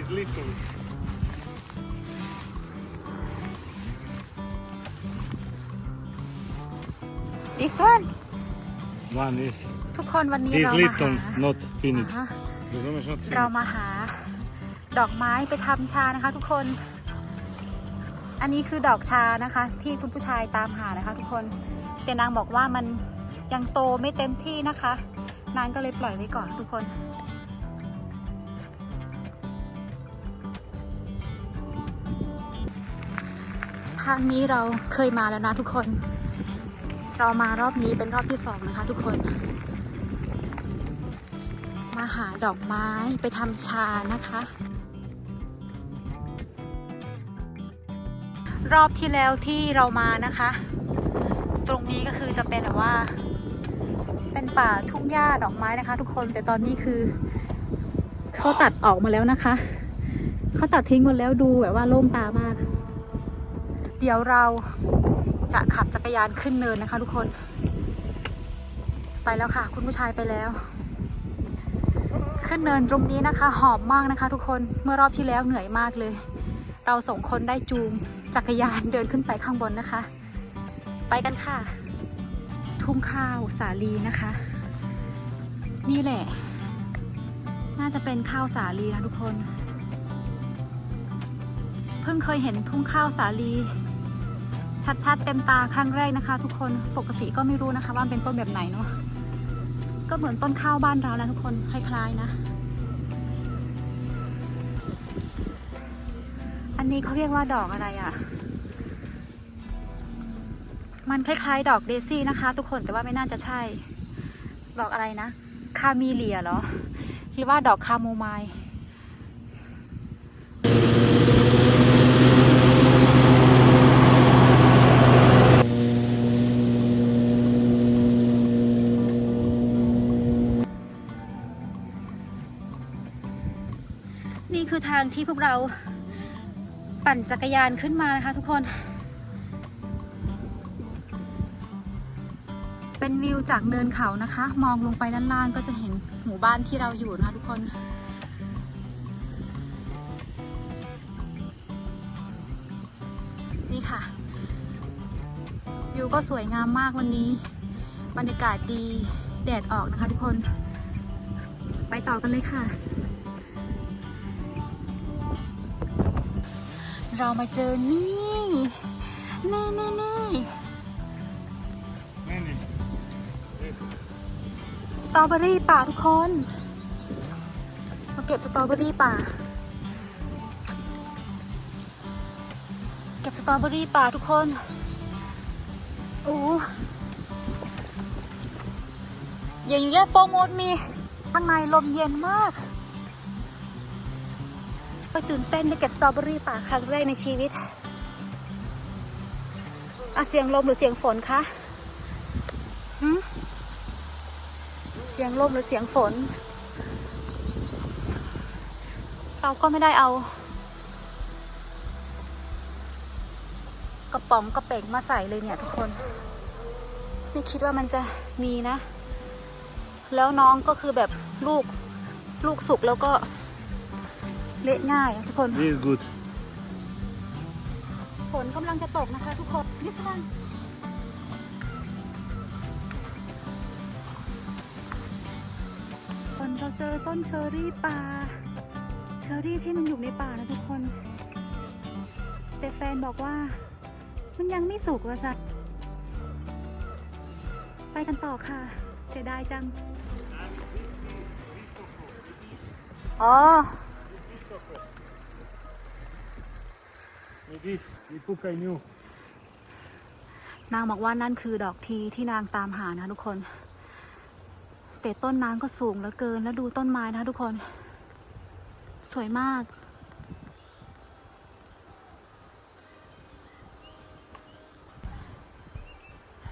is little. This one One is. ทุกคนวันนี้ This เรามา little, not finished. Uh-huh. Not เรา finished. มาหา ดอกไม้ไปทำชานะคะทุกคน อันนี้คือดอกชานะคะ ที่คุณผู้ชายตามหานะคะ ทุกคน แต่นางบอกว่ามันยังโตไม่เต็มที่นะคะ นางก็เลยปล่อยไว้ก่อนทุกคน ทางนี้เราเคยมาแล้วนะทุกคน เรามารอบนี้เป็นรอบที่สองนะคะทุกคน มาหาดอกไม้ไปทำชานะคะ รอบที่แล้วที่เรามานะคะ ตรงนี้ก็คือจะเป็นแบบว่า เป็นป่าทุ่งหญ้าดอกไม้นะคะ ทุกคนแต่ตอนนี้คือเขาตัดออกมาแล้วนะคะ เขาตัดทิ้งหมดแล้วดูแบบว่าโล่งตามาก เดี๋ยวเราจะขับจักรยานขึ้นเนินนะคะทุกคน ไปแล้วค่ะ คุณผู้ชายไปแล้ว ขึ้นเนินตรงนี้นะคะ หอมมากนะคะ ทุกคนเมื่อรอบที่แล้วเหนื่อยมากเลย เราสองคนได้จูงจักรยานเดินขึ้นไปข้างบนนะคะ ไปกันค่ะ ทุ่งข้าวสาลีนะคะ นี่แหละ น่าจะเป็นข้าวสาลีนะทุกคน เพิ่งเคยเห็นทุ่งข้าวสาลี ชัดๆ เต็มตาครั้งแรกนะคะ ทุกคนปกติก็ไม่รู้นะคะว่าเป็นต้นแบบไหนเนาะก็เหมือนต้นข้าวบ้านเรานะทุกคนคล้ายๆนะ อันนี้เขาเรียกว่าดอกอะไรอะ่ะ มันคล้ายๆ ดอกเดซี่นะคะ ทุกคนแต่ว่าไม่น่าจะใช่ ดอกอะไรนะ คามีเลียเหรอ หรือว่าดอกคาโมไมล์ ทางที่พวกเราปั่นจักรยานขึ้นมานะคะทุกคน เป็นวิวจากเนินเขานะคะ มองลงไปด้านล่างก็จะเห็นหมู่บ้านที่เราอยู่นะคะทุกคนนี่ค่ะวิวก็สวยงามมากวันนี้ บรรยากาศดีแดดออกนะคะทุกคน ไปต่อกันเลยค่ะ เรามาเจอนี่ นี่นี่นี่สตรอเบอรี่ป่าทุกคน มาเก็บสตรอเบอรี่ป่า เก็บสตรอเบอรี่ป่าทุกคน โอ้อย่างเงี้ยโปรโมทมีข้างในลมเย็นมาก ไปตื่นเต้นได้เก็บสตรอเบอรี่ป่าครั้งแรกในชีวิตอเสียงลมหรือเสียงฝนคะหืมเสียงลมหรือเสียงฝน เราก็ไม่ได้เอา กระป๋องกระเป๋งมาใส่เลยเนี่ยทุกคน ไม่คิดว่ามันจะมีนะ แล้วน้องก็คือแบบลูกลูกสุกแล้วก็ เละง่ายอะทุกคน This is good. ฝนกำลังจะตกนะคะทุกคนนี่สินคนเราเจอต้นเชอรี่ป่า เชอรี่ที่มันอยู่ในป่านะทุกคน แต่แฟนบอกว่า มันยังไม่สุกว่ะสัไปกันต่อค่ะ เสียดายจัง อ๋อ This. Ipukaj new. นางบอกว่านั่นคือดอกทีที่นางตามหานะทุกคน แต่ต้นน้ำก็สูงเหลือเกิน แล้วดูต้นไม้นะทุกคน สวยมาก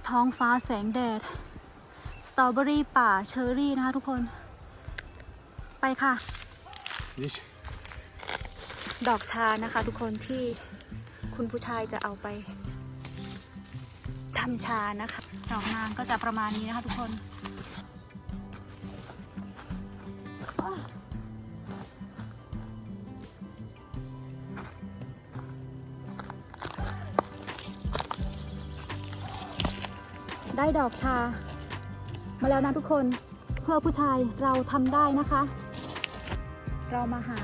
ท้องฟ้าแสงแดด สตรอเบอรี่ป่าเชอร์รี่นะคะทุกคน ไปค่ะ This. ดอกชานะคะทุกคนที่ คุณผู้ชายจะเอาไปทำชานะคะดอกนางก็จะประมาณนี้นะคะทุกคนได้ดอกชา มาแล้วนะทุกคน เพื่อผู้ชายเราทำได้นะคะ เรามาหา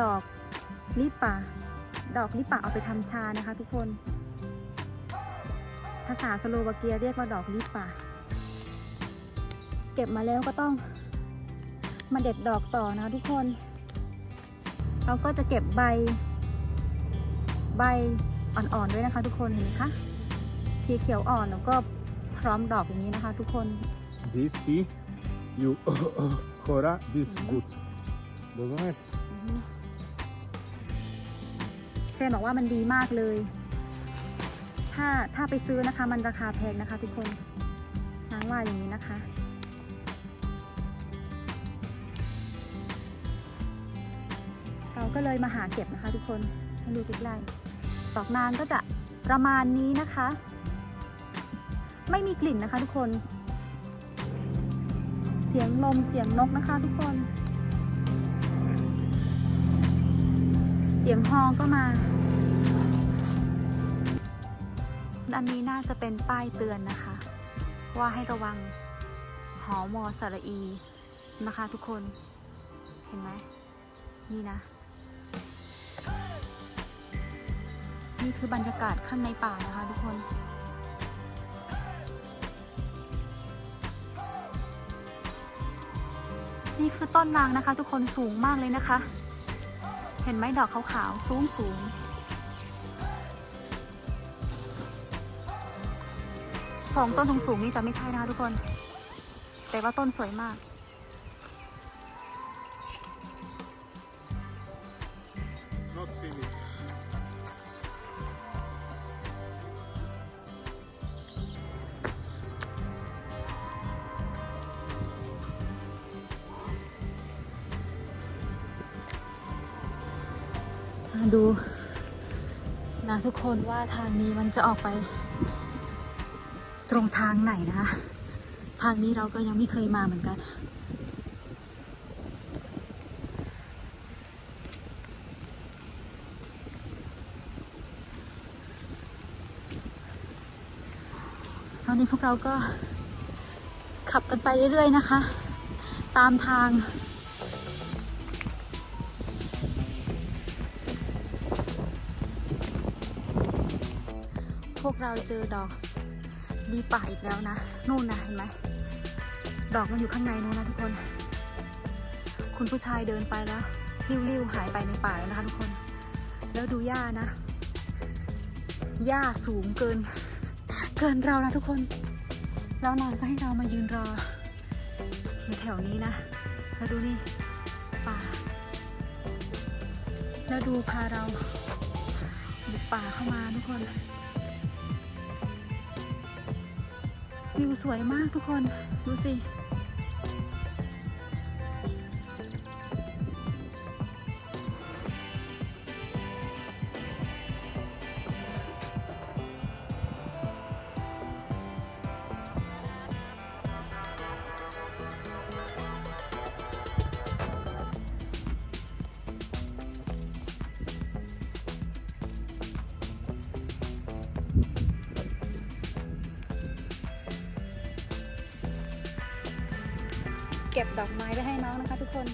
ดอกลิปป่าดอกลิปป่าเอาไปทำชานะคะ ทุกคน ภาษาสโลวาเกียเรียกว่าดอกลิปป่าเก็บมาแล้วก็ต้องมาเด็ดดอกต่อนะทุกคน เราก็จะเก็บใบ ใบอ่อนๆด้วยนะคะ ทุกคนเห็นไหมคะสีเขียวอ่อนแล้วก็พร้อมดอกอย่างนี้นะคะ ทุกคน This tea, you Cora, this good. Doesn't it? แฟนบอกว่ามันดีมากเลย ถ้าถ้าไปซื้อนะคะมันราคาแพงนะคะทุกคนนางว่าอย่างนี้นะคะ เราก็เลยมาหาเก็บนะคะทุกคนให้ดูใกล้ๆดอกนางก็จะประมาณนี้นะคะ ไม่มีกลิ่นนะคะทุกคน เสียงลมเสียงนกนะคะทุกคน เสียงฮอก็มา อันนี้น่าจะเป็นป้ายเตือนนะคะ ว่าให้ระวังหอมอสระอีนะคะทุกคน เห็นไหม นี่นะ นี่คือบรรยากาศข้างในป่านะคะทุกคนนี่คือต้นนางนะคะ ทุกคนสูงมากเลยนะคะ เห็นไหมดอกขาวๆสูงสูงสองต้นสูงๆนี่จะไม่ใช่นะคะทุกคน แต่ว่าต้นสวยมาก ดูนะทุกคนว่าทางนี้มันจะออกไป ตรงทางไหนนะคะ ทางนี้เราก็ยังไม่เคยมาเหมือนกัน ตอนนี้พวกเราก็ขับกันไปเรื่อยๆนะคะ ตามทาง พวกเราเจอดอกดีป่าอีกแล้วนะนู่นนะเห็นไหมดอกมันอยู่ข้างในนู้นนะทุกคน คุณผู้ชายเดินไปแล้วริ้วๆหายไปในป่าแล้วนะคะทุกคน แล้วดูหญ้านะหญ้าสูงเกิน เกินเรานะทุกคน แล้วนางก็ให้เรามายืนรออยู่แถวนี้นะแล้วดูนี่ป่า แล้วดูพาเราบุกป่าเข้ามาทุกคน วิวสวยมากทุกคน ดูสิ เก็บดอกไม้ไปให้น้องนะคะทุกคน